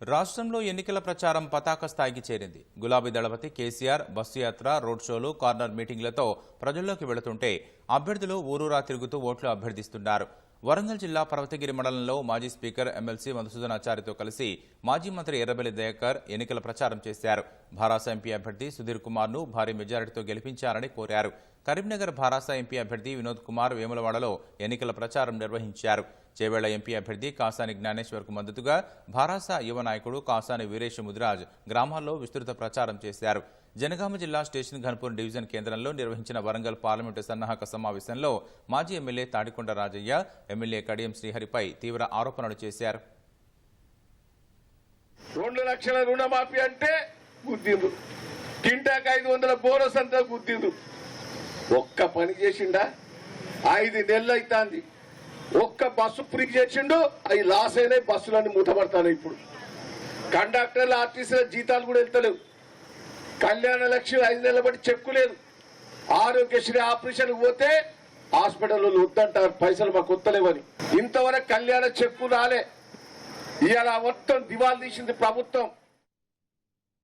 రాష్ట్రంలో ఎన్నికల ప్రచారం పతాక స్థాయికి చేరింది. గులాబీ దళపతి కేసీఆర్ బస్సు యాత్ర రోడ్ షోలు కార్నర్ మీటింగ్లతో ప్రజల్లోకి వెళుతుంటే అభ్యర్థులు ఊరూరా తిరుగుతూ ఓట్లు అభ్యర్థిస్తున్నారు. వరంగల్ జిల్లా పర్వతగిరి మండలంలో మాజీ స్పీకర్ ఎమ్మెల్సీ మధుసూదన్ ఆచార్యతో కలిసి మాజీ మంత్రి ఎర్రబెల్లి దయాకర్ ఎన్నికల ప్రచారం చేశారు. భారాస ఎంపీ అభ్యర్థి సుధీర్ కుమార్ను భారీ మెజారిటీతో గెలిపించారని కోరారు. కరీంనగర్ భారాస ఎంపీ అభ్యర్థి వినోద్ కుమార్ వేములవాడలో ఎన్నికల ప్రచారం నిర్వహించారు. చేవేళ్ళ ఎంపీ అభ్యర్థి కాసాని జ్ఞానేశ్వర్కు మద్దతుగా భారాస యువ నాయకుడు కాసాని వీరేష్ ముదిరాజ్ గ్రామాల్లో విస్తృత ప్రచారం చేశారు. జనగామ జిల్లా స్టేషన్ ఘన్పూర్ డివిజన్ కేంద్రంలో నిర్వహించిన వరంగల్ పార్లమెంటు సన్నాహక సమావేశంలో మాజీ ఎమ్మెల్యే తాడికొండ రాజయ్య ఎమ్మెల్యే కడియం శ్రీహరిపై తీవ్ర ఆరోపణలు చేశారు. రెండు లక్షల రుణమాఫీ అంటే గుద్దిండు కింటాకి ఐదు వందల బోనస్ అంతా గుద్దిండు ఒక్క పని చేసిండా? ఐదు నెలలు అవుతాంది ఒక్క బస్సు ఫ్రీ చేసిండు అవి లాస్ అయినాయి బస్సులన్నీ మూతపడతాను ఇప్పుడు. కండక్టర్లు ఆర్టీసీల జీతాలు కూడా వెళ్తలేవు. కళ్యాణ లక్ష్యం ఐదు నెలల బట్టి చెక్కు లేదు. ఆరోగ్యశ్రీ ఆపరేషన్ పోతే హాస్పిటల్లో వద్దంటారు పైసలు మాకు వత్తలేవని ఇంతవరకు కళ్యాణ చెక్కు రాలే. ఇవాళ మొత్తం దివాలు తీసింది ప్రభుత్వం.